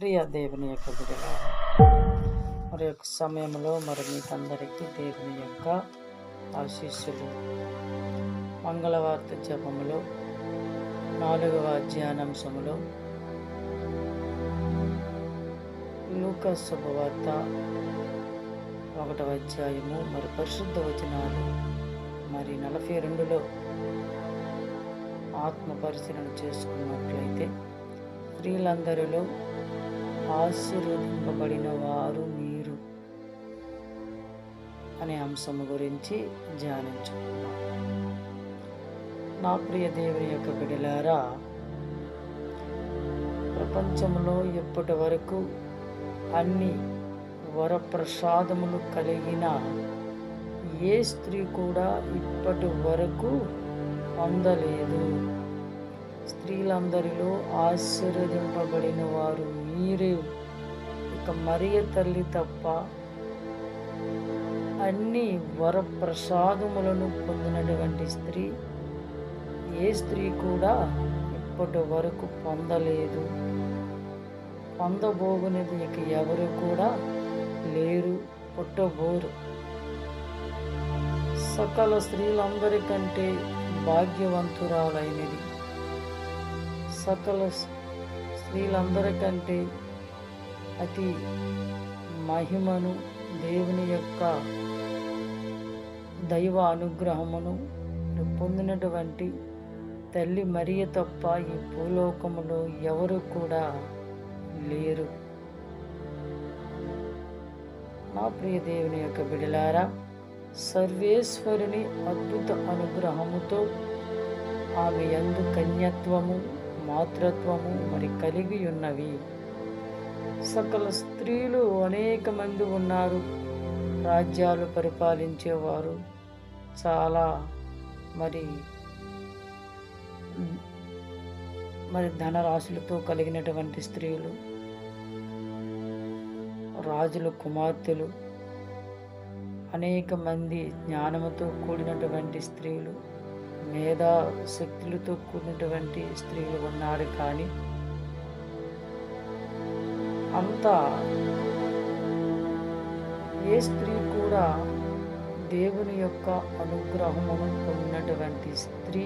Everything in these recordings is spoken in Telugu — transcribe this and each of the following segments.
ప్రియ దేవుని యొక్క బిడ్డల మరి యొక్క సమయంలో మరి మీకందరికీ దేవుని యొక్క ఆశీస్సులు. మంగళవార్త జపములో నాలుగవ అధ్యానాంశములో లూక శుభవార్త ఒకటవ అధ్యాయము మరి పరిశుద్ధ వచనాలు మరి నలభై రెండులో ఆత్మ పరిశీలన చేసుకున్నట్లయితే స్త్రీలందరిలో ఆశీర్వదింపబడిన వారు మీరు అనే అంశము గురించి ధ్యానించుకున్నాం నా ప్రియ దేవుని యొక్క బిడలారా ప్రపంచంలో ఇప్పటి వరకు అన్ని వరప్రసాదములు కలిగిన ఏ స్త్రీ కూడా ఇప్పటి వరకు పొందలేదు స్త్రీలందరిలో ఆశీర్వదింపబడిన వారు మీరే. ఇక మరియ తల్లి తప్ప అన్ని వరప్రసాదములను పొందినటువంటి స్త్రీ ఏ స్త్రీ కూడా ఇప్పటి వరకు పొందలేదు. పొందబోగునది ఇక ఎవరు కూడా లేరు పుట్టబోరు. సకల స్త్రీలందరికంటే భాగ్యవంతురాలైనది సకల స్త్రీలందరికంటే అతి మహిమను దేవుని యొక్క దైవ అనుగ్రహమును పొందినటువంటి తల్లి మరియ తప్ప ఈ భూలోకములో ఎవరు కూడా లేరు. నా ప్రియ దేవుని యొక్క బిడలారా సర్వేశ్వరుని అద్భుత అనుగ్రహముతో ఆమె ఎందు కన్యత్వము మాతృత్వము మరి కలిగి ఉన్నవి. సకల స్త్రీలు అనేక మంది ఉన్నారు. రాజ్యాలు పరిపాలించేవారు చాలా మరి మరి ధనరాశులతో కలిగినటువంటి స్త్రీలు రాజుల కుమార్తెలు అనేక మంది జ్ఞానముతో కూడినటువంటి స్త్రీలు. మేధా శక్తులతో కూడినటువంటి స్త్రీలు ఉన్నారు కానీ అంతా ఏ స్త్రీ కూడా దేవుని యొక్క అనుగ్రహమును పొందినటువంటి స్త్రీ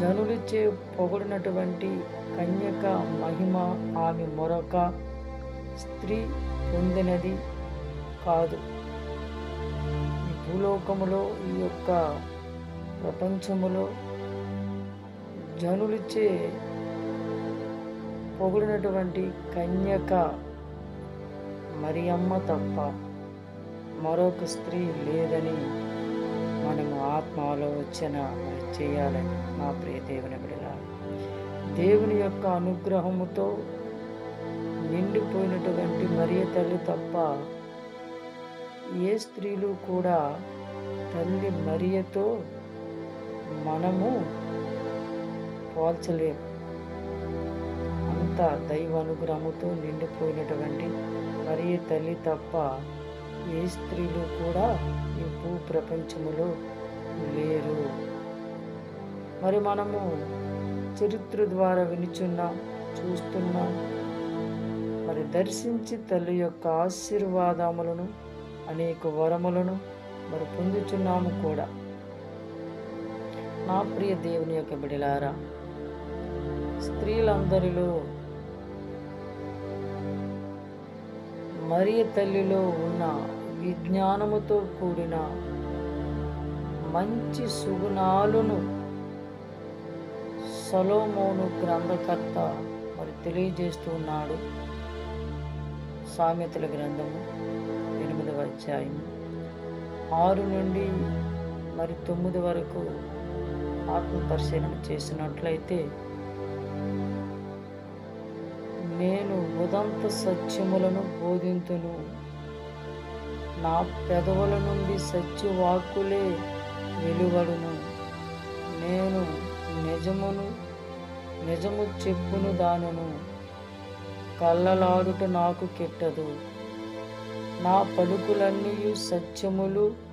జనులిచ్చే పొగడినటువంటి కన్యక మహిమ ఆమె మరొక స్త్రీ పొందినది కాదు. ఈ భూలోకములో ఈ యొక్క ప్రపంచములో జనులిచ్చే పొగిడినటువంటి కన్యక మరియమ్మ తప్ప మరొక స్త్రీ లేదని మనము ఆత్మ ఆలోచన చేయాలని నా ప్రియ దేవుని బిడల దేవుని యొక్క అనుగ్రహముతో నిండిపోయినటువంటి మరియ తల్లి తప్ప ఏ స్త్రీలు కూడా తల్లి మరియతో మనము పోల్చలేము అంత దైవ అనుగ్రహముతో నిండిపోయినటువంటి మరి తల్లి తప్ప ఏ స్త్రీలు కూడా ఈ భూ ప్రపంచములో లేరు. మరి మనము చరిత్ర ద్వారా వినిచున్నాం చూస్తున్నాం మరి దర్శించి తల్లి యొక్క ఆశీర్వాదములను అనేక వరములను మరి పొందుచున్నాము కూడా. నా ప్రియ దేవుని యొక్క బిడిలారా స్త్రీలందరిలో మరియ తల్లిలో ఉన్న విజ్ఞానముతో కూడిన మంచి సుగుణాలను సలోమోను గ్రంథకర్త మరి తెలియజేస్తూ ఉన్నాడు. సామెతల గ్రంథము ఎనిమిదవ అధ్యాయం ఆరు నుండి మరి తొమ్మిది వరకు ఆత్మ పరిశీలన చేసినట్లయితే నేను ఉదంత సత్యములను బోధింతును. నా పెదవుల నుండి సత్యవాక్కులే వెలువడును. నేను నిజమును నిజము చెప్పును దానును. కళ్ళలాడుట నాకు కెట్టదు. నా పలుకులన్నీ సత్యములు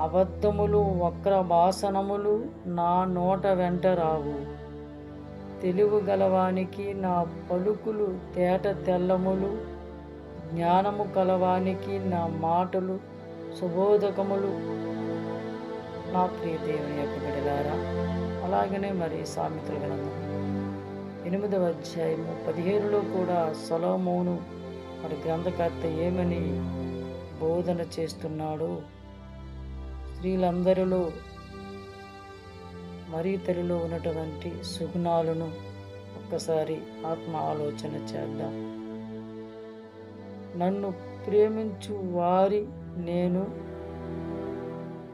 అబద్ధములు వక్ర భాసనములు నా నోట వెంట రావు. తెలివి గలవానికి నా పలుకులు తేట తెల్లములు. జ్ఞానము కలవానికి నా మాటలు సుబోధకములు. నా ప్రియ దేవుని యొక్క బిడలారా అలాగనే మరి సామెతల గ్రంథం ఎనిమిదవ అధ్యాయము పదిహేనులో కూడా సొలోమోను మరి గ్రంథకర్త ఏమని బోధన చేస్తున్నాడు స్త్రీలందరిలో మరీ తల్లిలో ఉన్నటువంటి సుగుణాలను ఒక్కసారి ఆత్మ ఆలోచన చేద్దాం. నన్ను ప్రేమించు వారి నేను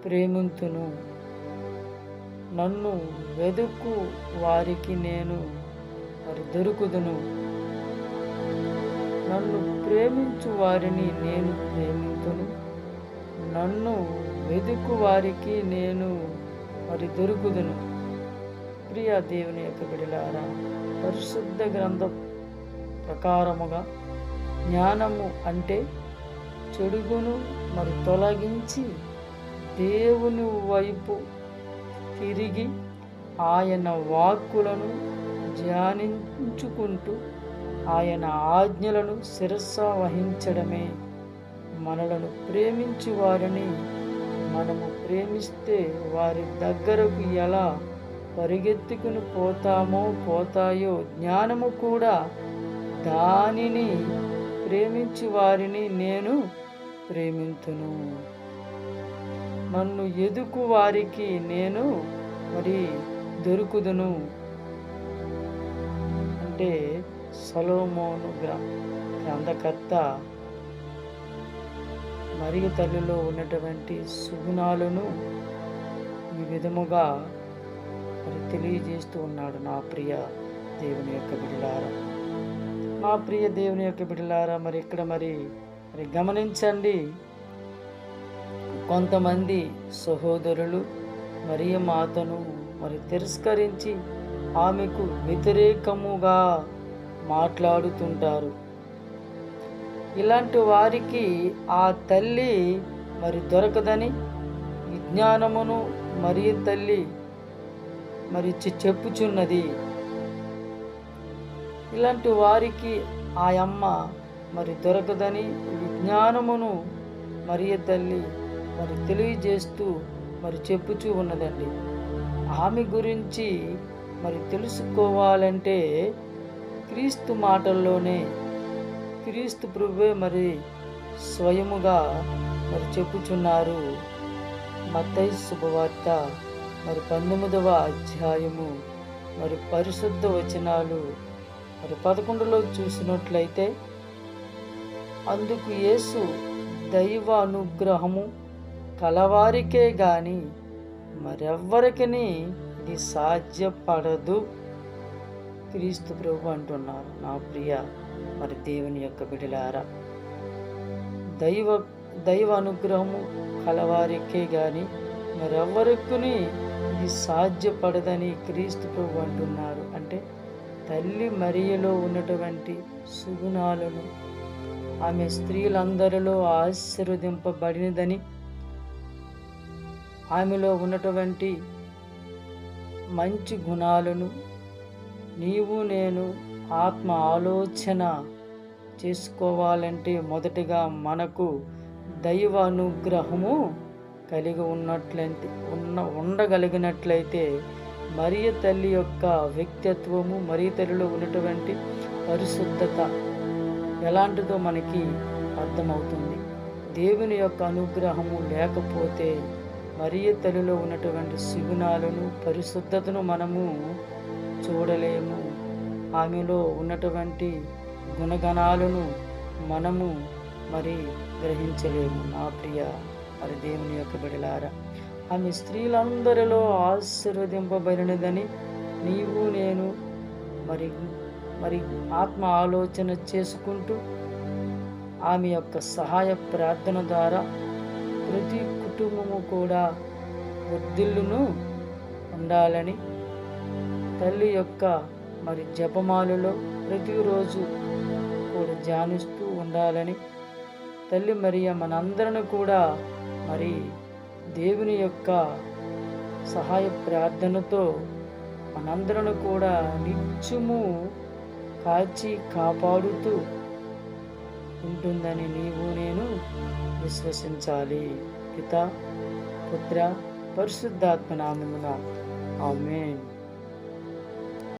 ప్రేమింతును. నన్ను వెదుకు వారికి నేను మరి దొరుకుదును. నన్ను ప్రేమించు వారిని నేను ప్రేమితును. నన్ను వెదుకు వారికి నేను మరి దొరుకుదును. ప్రియ దేవుని యొక్క బిడలారా పరిశుద్ధ గ్రంథం ప్రకారముగా జ్ఞానము అంటే చెడుగును మరి తొలగించి దేవుని వైపు తిరిగి ఆయన వాక్కులను ధ్యానించుకుంటూ ఆయన ఆజ్ఞలను శిరస్స వహించడమే మనలను ప్రేమించి వారిని మనము ప్రేమిస్తే వారి దగ్గరకు ఎలా పరిగెత్తుకుని పోతామో పోతాయో జ్ఞానము కూడా దానిని ప్రేమించి వారిని నేను ప్రేమింతును. నన్ను ఎదుకు వారికి నేను మరి దొరుకుదును. అంటే సలోమోను గ్రంథకర్త మరియు తల్లిలో ఉన్నటువంటి సుగుణాలను ఈ విధముగా మరి తెలియజేస్తూ ఉన్నాడు నా ప్రియ దేవుని యొక్క బిడిలారా నా ప్రియ దేవుని యొక్క బిడ్డలారా మరి ఇక్కడ మరి మరి గమనించండి. కొంతమంది సహోదరులు మరియ మాతను మరి తిరస్కరించి ఆమెకు వ్యతిరేకముగా మాట్లాడుతుంటారు. ఇలాంటి వారికి ఆ తల్లి మరి దొరకదని విజ్ఞానమును మరి తల్లి మరి చెప్పుచున్నది. ఇలాంటి వారికి ఆ అమ్మ మరి దొరకదని విజ్ఞానమును మరియ తల్లి మరి తెలియజేస్తూ మరి చెప్పుచూ ఉన్నదండి. ఆమె గురించి మరి తెలుసుకోవాలంటే క్రీస్తు మాటల్లోనే క్రీస్తు ప్రభువే మరి స్వయముగా మరి చెప్పుచున్నారు. మత్తయి శుభవార్త మరి పంతొమ్మిదవ అధ్యాయము మరి పరిశుద్ధ వచనాలు మరి పదకొండులో చూసినట్లయితే అందుకు యేసు దైవ అనుగ్రహము కలవారికే గాని మరెవ్వరికని ఇది సాధ్యపడదు. క్రీస్తు ప్రభు అంటున్నారు నా ప్రియ మరి దేవుని యొక్క బిడలారా దైవ దైవ అనుగ్రహము కలవారికే గాని మరెవ్వరికుని ఇది సాధ్యపడదని క్రీస్తు ప్రభు అంటున్నారు. అంటే తల్లి మరియలో ఉన్నటువంటి సుగుణాలను ఆమె స్త్రీలందరిలో ఆశీర్వదింపబడినదని ఆమెలో ఉన్నటువంటి మంచి గుణాలను నీవు నేను ఆత్మ ఆలోచన చేసుకోవాలంటే మొదటిగా మనకు దైవ అనుగ్రహము కలిగి ఉన్నట్లయితే ఉన్న ఉండగలిగినట్లయితే మరియ తల్లి యొక్క వ్యక్తిత్వము మరియ తల్లిలో ఉన్నటువంటి పరిశుద్ధత ఎలాంటిదో మనకి అర్థమవుతుంది. దేవుని యొక్క అనుగ్రహము లేకపోతే మరియ తల్లిలో ఉన్నటువంటి సుగుణాలను పరిశుద్ధతను మనము చూడలేము. ఆమెలో ఉన్నటువంటి గుణగణాలను మనము మరి గ్రహించలేము నా ప్రియ మరి దేవుని యొక్క బిడలారా. ఆమె స్త్రీలందరిలో ఆశీర్వదింపబడినదని నీవు నేను మరి మరి ఆత్మ ఆలోచన చేసుకుంటూ ఆమె యొక్క సహాయ ప్రార్థన ద్వారా ప్రతి కుటుంబము కూడా వృద్ధిల్లును ఉండాలని తల్లి యొక్క మరి జపమాలలో ప్రతిరోజు కూడా ధ్యానిస్తూ ఉండాలని తల్లి మరియ మనందరిని కూడా మరి దేవుని యొక్క సహాయ ప్రార్థనతో మనందరిని కూడా నిత్యము కాచి కాపాడుతూ ఉంటుందని నీవు నేను విశ్వసించాలి. పిత పుత్ర పరిశుద్ధాత్మ నామమున. ఆమెన్.